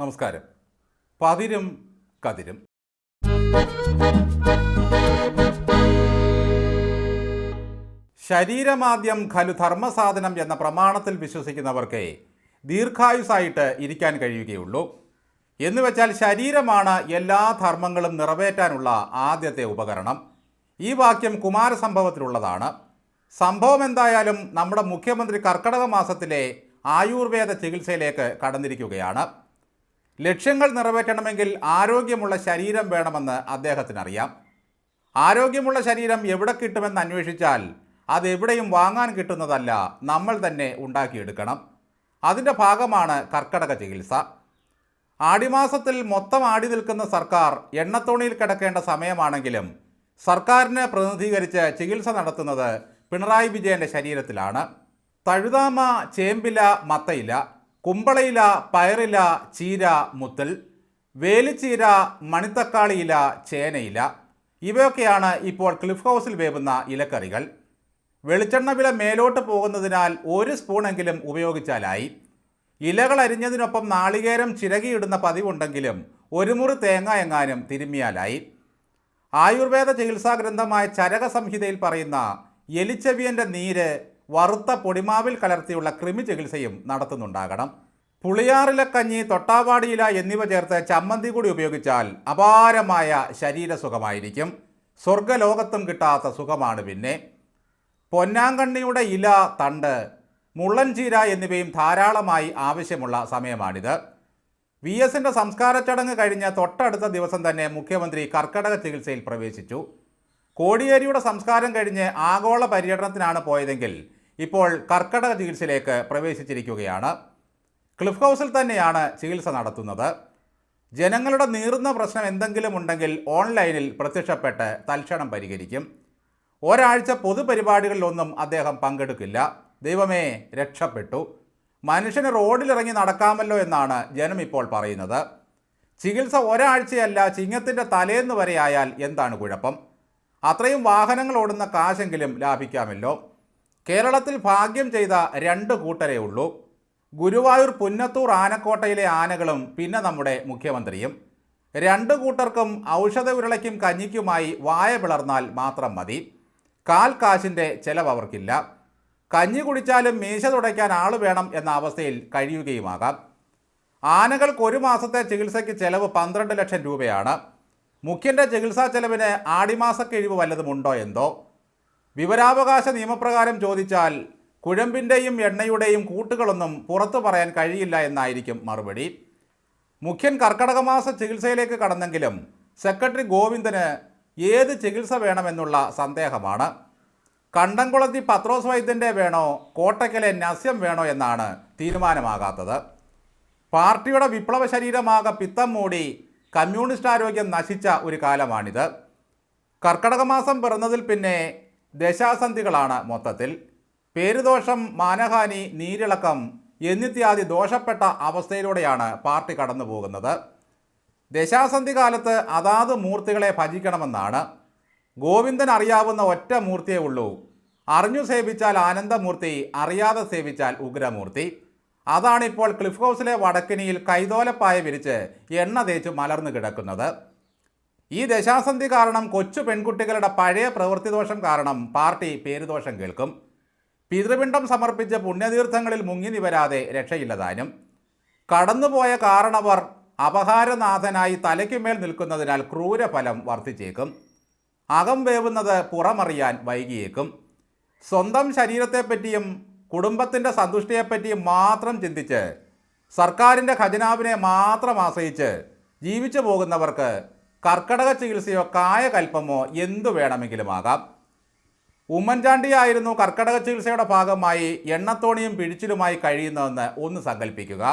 നമസ്കാരം. പതിരും കതിരും. ശരീരമാദ്യം ഖലു ധർമ്മസാധനം എന്ന പ്രമാണത്തിൽ വിശ്വസിക്കുന്നവർക്ക് ദീർഘായുസായിട്ട് ഇരിക്കാൻ കഴിയുകയുള്ളൂ. എന്ന് വെച്ചാൽ ശരീരമാണ് എല്ലാ ധർമ്മങ്ങളും നിറവേറ്റാനുള്ള ആദ്യത്തെ ഉപകരണം. ഈ വാക്യം കുമാരസംഭവത്തിലുള്ളതാണ്. സംഭവം എന്തായാലും നമ്മുടെ മുഖ്യമന്ത്രി കർക്കടക മാസത്തിലെ ആയുർവേദ ചികിത്സയിലേക്ക് കടന്നിരിക്കുകയാണ്. ലക്ഷ്യങ്ങൾ നിറവേറ്റണമെങ്കിൽ ആരോഗ്യമുള്ള ശരീരം വേണമെന്ന് അദ്ദേഹത്തിനറിയാം. ആരോഗ്യമുള്ള ശരീരം എവിടെ കിട്ടുമെന്ന് അന്വേഷിച്ചാൽ അത് എവിടെയും വാങ്ങാൻ കിട്ടുന്നതല്ല നമ്മൾ തന്നെ ഉണ്ടാക്കിയെടുക്കണം. അതിന്റെ ഭാഗമാണ് കർക്കടക ചികിത്സ. ആടിമാസത്തിൽ മൊത്തം ആടി നിൽക്കുന്ന സർക്കാർ എണ്ണത്തോണിയിൽ കിടക്കേണ്ട സമയമാണെങ്കിലും സർക്കാരിനെ പ്രതിനിധീകരിച്ച് ചികിത്സ നടത്തുന്നത് പിണറായി വിജയന്റെ ശരീരത്തിലാണ്. തഴുതാമ ചേമ്പില മത്തയില കുമ്പളയില പയറില ചീര മുത്തൽ വേലിച്ചീര മണിത്തക്കാളിയില ചേനയില. ഇവയൊക്കെയാണ് ഇപ്പോൾ ക്ലിഫ് ഹൗസിൽ വേവുന്ന ഇലക്കറികൾ. വെളിച്ചെണ്ണ വില മേലോട്ട് പോകുന്നതിനാൽ ഒരു സ്പൂണെങ്കിലും ഉപയോഗിച്ചാലായി. ഇലകൾ അരിഞ്ഞതിനൊപ്പം നാളികേരം ചിരകിയിടുന്ന പതിവുണ്ടെങ്കിലും ഒരു മുറി തേങ്ങ എങ്ങാനും തിരുമ്മിയാലായി. ആയുർവേദ ചികിത്സാ ഗ്രന്ഥമായ ചരക സംഹിതയിൽ പറയുന്ന എലിച്ചെവിയന്റെ നീര് വറുത്ത പൊടിമാവിൽ കലർത്തിയുള്ള കൃമി ചികിത്സയും നടത്തുന്നുണ്ടാകണം. പുളിയാറിലെ കഞ്ഞി തൊട്ടാവാടിയില എന്നിവ ചേർത്ത് ചമ്മന്തി കൂടി ഉപയോഗിച്ചാൽ അപാരമായ ശരീരസുഖമായിരിക്കും. സ്വർഗലോകത്തും കിട്ടാത്ത സുഖമാണ് പിന്നെ. പൊന്നാങ്കണ്ണിയുടെ ഇല തണ്ട് മുള്ളൻചീര എന്നിവയും ധാരാളമായി ആവശ്യമുള്ള സമയമാണിത്. വി എസിന്റെ സംസ്കാര ചടങ്ങ് കഴിഞ്ഞ തൊട്ടടുത്ത ദിവസം തന്നെ മുഖ്യമന്ത്രി കർക്കടക ചികിത്സയിൽ പ്രവേശിച്ചു. കോടിയേരിയുടെ സംസ്കാരം കഴിഞ്ഞ് ആഗോള പര്യടനത്തിനാണ് പോയതെങ്കിൽ ഇപ്പോൾ കർക്കടക ചികിത്സയിലേക്ക് പ്രവേശിച്ചിരിക്കുകയാണ്. ക്ലിഫ് ഹൗസിൽ തന്നെയാണ് ചികിത്സ നടത്തുന്നത്. ജനങ്ങളുടെ നീറുന്ന പ്രശ്നം എന്തെങ്കിലും ഉണ്ടെങ്കിൽ ഓൺലൈനിൽ പ്രത്യക്ഷപ്പെട്ട് തൽക്ഷണം പരിഹരിക്കും. ഒരാഴ്ച പൊതുപരിപാടികളിലൊന്നും അദ്ദേഹം പങ്കെടുക്കില്ല. ദൈവമേ രക്ഷപ്പെട്ടു. മനുഷ്യന് റോഡിലിറങ്ങി നടക്കാമല്ലോ എന്നാണ് ജനം ഇപ്പോൾ പറയുന്നത്. ചികിത്സ ഒരാഴ്ചയല്ല ചിങ്ങത്തിന്റെ തലേന്ന് വരെ ആയാൽ എന്താണ് കുഴപ്പം? അത്രയും വാഹനങ്ങൾ ഓടുന്ന കാശെങ്കിലും ലാഭിക്കാമല്ലോ. കേരളത്തിൽ ഭാഗ്യം ചെയ്ത രണ്ട് കൂട്ടരേ ഉള്ളൂ. ഗുരുവായൂർ പുന്നത്തൂർ ആനക്കോട്ടയിലെ ആനകളും പിന്നെ നമ്മുടെ മുഖ്യമന്ത്രിയും. രണ്ട് കൂട്ടർക്കും ഔഷധ ഉരുളയ്ക്കും കഞ്ഞിക്കുമായി വായ പിളർന്നാൽ മാത്രം മതി. കാൽ കാശിന്റെ ചെലവ് അവർക്കില്ല. കഞ്ഞി കുടിച്ചാലും മീശ തുടയ്ക്കാൻ ആൾ വേണം എന്ന അവസ്ഥയിൽ കഴിയുകയുമാകാം. ആനകൾക്ക് ഒരു മാസത്തെ ചികിത്സയ്ക്ക് ചെലവ് പന്ത്രണ്ട് ലക്ഷം രൂപയാണ്. മുഖ്യന്റെ ചികിത്സാ ചെലവിന് ആടിമാസ കിഴിവ് വല്ലതുമുണ്ടോ എന്തോ? വിവരാവകാശ നിയമപ്രകാരം ചോദിച്ചാൽ കുഴമ്പിന്റെയും എണ്ണയുടെയും കൂട്ടുകളൊന്നും പുറത്തു പറയാൻ കഴിയില്ല എന്നായിരിക്കും മറുപടി. മുഖ്യൻ കർക്കടകമാസ ചികിത്സയിലേക്ക് കടന്നെങ്കിലും സെക്രട്ടറി ഗോവിന്ദന് ഏത് ചികിത്സ വേണമെന്നുള്ള സന്ദേഹമാണ്. കണ്ടംകുളത്തി പത്രോസ് വൈദ്യന്റെ വേണോ കോട്ടയ്ക്കലെ നസ്യം വേണോ എന്നാണ് തീരുമാനമാകാത്തത്. പാർട്ടിയുടെ വിപ്ലവ ശരീരമാകെ പിത്തം മൂടി കമ്മ്യൂണിസ്റ്റ് ആരോഗ്യം നശിച്ച ഒരു കാലമാണിത്. കർക്കടകമാസം പിറന്നതിൽ പിന്നെ ദശാസന്ധികളാണ് മൊത്തത്തിൽ. പേരുദോഷം മാനഹാനി നീരിളക്കം എന്നിത്യാദി ദോഷപ്പെട്ട അവസ്ഥയിലൂടെയാണ് പാർട്ടി കടന്നു പോകുന്നത് ദശാസന്ധി കാലത്ത് അതാത് മൂർത്തികളെ ഭജിക്കണമെന്നാണ്. ഗോവിന്ദൻ അറിയാവുന്ന ഒറ്റ മൂർത്തിയേ ഉള്ളൂ. അറിഞ്ഞു സേവിച്ചാൽ ആനന്ദമൂർത്തി അറിയാതെ സേവിച്ചാൽ ഉഗ്രമൂർത്തി. അതാണിപ്പോൾ ക്ലിഫ് ഹൗസിലെ വടക്കിനിയിൽ കൈതോലപ്പായ വിരിച്ച് എണ്ണ തേച്ച് മലർന്നു കിടക്കുന്നത്. ഈ ദശാസന്ധി കാരണം കൊച്ചു പെൺകുട്ടികളുടെ പഴയ പ്രവൃത്തി ദോഷം കാരണം പാർട്ടി പേരുദോഷം കേൾക്കും. പിതൃപിണ്ഡം സമർപ്പിച്ച പുണ്യതീർത്ഥങ്ങളിൽ മുങ്ങി നിവരാതെ രക്ഷയില്ലതാനും കടന്നുപോയ കാരണവർ അപഹാരനാഥനായി തലയ്ക്കുമേൽ നിൽക്കുന്നതിനാൽ ക്രൂരഫലം വർദ്ധിച്ചേക്കും. അകം വേവുന്നത് പുറമറിയാൻ വൈകിയേക്കും. സ്വന്തം ശരീരത്തെപ്പറ്റിയും കുടുംബത്തിന്റെ സന്തുഷ്ടിയെപ്പറ്റിയും മാത്രം ചിന്തിച്ച് സർക്കാരിന്റെ ഖജനാവിനെ മാത്രം ആശ്രയിച്ച് ജീവിച്ചു പോകുന്നവർക്ക് കർക്കടക ചികിത്സയോ കായകൽപ്പമോ എന്തു വേണമെങ്കിലും ആകാം. ഉമ്മൻചാണ്ടിയായിരുന്നു കർക്കടക ചികിത്സയുടെ ഭാഗമായി എണ്ണത്തോണിയും പിഴിച്ചിലുമായി കഴിയുന്നതെന്ന് ഒന്ന് സങ്കല്പിക്കുക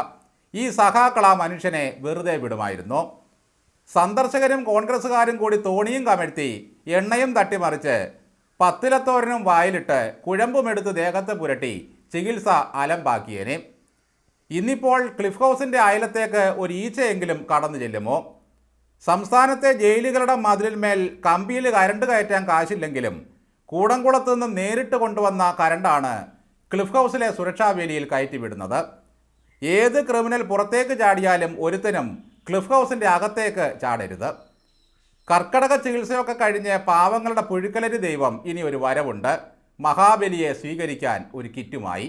ഈ സഹാക്കൾ ആ മനുഷ്യനെ വെറുതെ വിടുമായിരുന്നു. സന്ദർശകരും കോൺഗ്രസ്സുകാരും കൂടി തോണിയും കമഴ്ത്തി എണ്ണയും തട്ടിമറിച്ച് പത്തിലത്തോരനും വായിലിട്ട് കുഴമ്പുമെടുത്ത് ദേഹത്ത് പുരട്ടി ചികിത്സ അലമ്പാക്കിയേനെ. ഇന്നിപ്പോൾ ക്ലിഫ് ഹൗസിന്റെ അയലത്തേക്ക് ഒരു ഈച്ചയെങ്കിലും കടന്നു ചെല്ലുമോ? സംസ്ഥാനത്തെ ജയിലുകളുടെ മതിലിന്മേൽ കമ്പിയിൽ കരണ്ട് കയറ്റാൻ കാശില്ലെങ്കിലും കൂടംകുളത്ത് നിന്ന് നേരിട്ട് കൊണ്ടുവന്ന കരണ്ടാണ് ക്ലിഫ് ഹൗസിലെ സുരക്ഷാ വേലിയിൽ കയറ്റിവിടുന്നത്. ഏത് ക്രിമിനൽ പുറത്തേക്ക് ചാടിയാലും ഒരുത്തനും ക്ലിഫ് ഹൗസിന്റെ അകത്തേക്ക് ചാടരുത്. കർക്കടക ചികിത്സയൊക്കെ കഴിഞ്ഞ് പാവങ്ങളുടെ പുഴുക്കലരി ദൈവം ഇനി ഒരു വരവുണ്ട്. മഹാബലിയെ സ്വീകരിക്കാൻ ഒരു കിറ്റുമായി.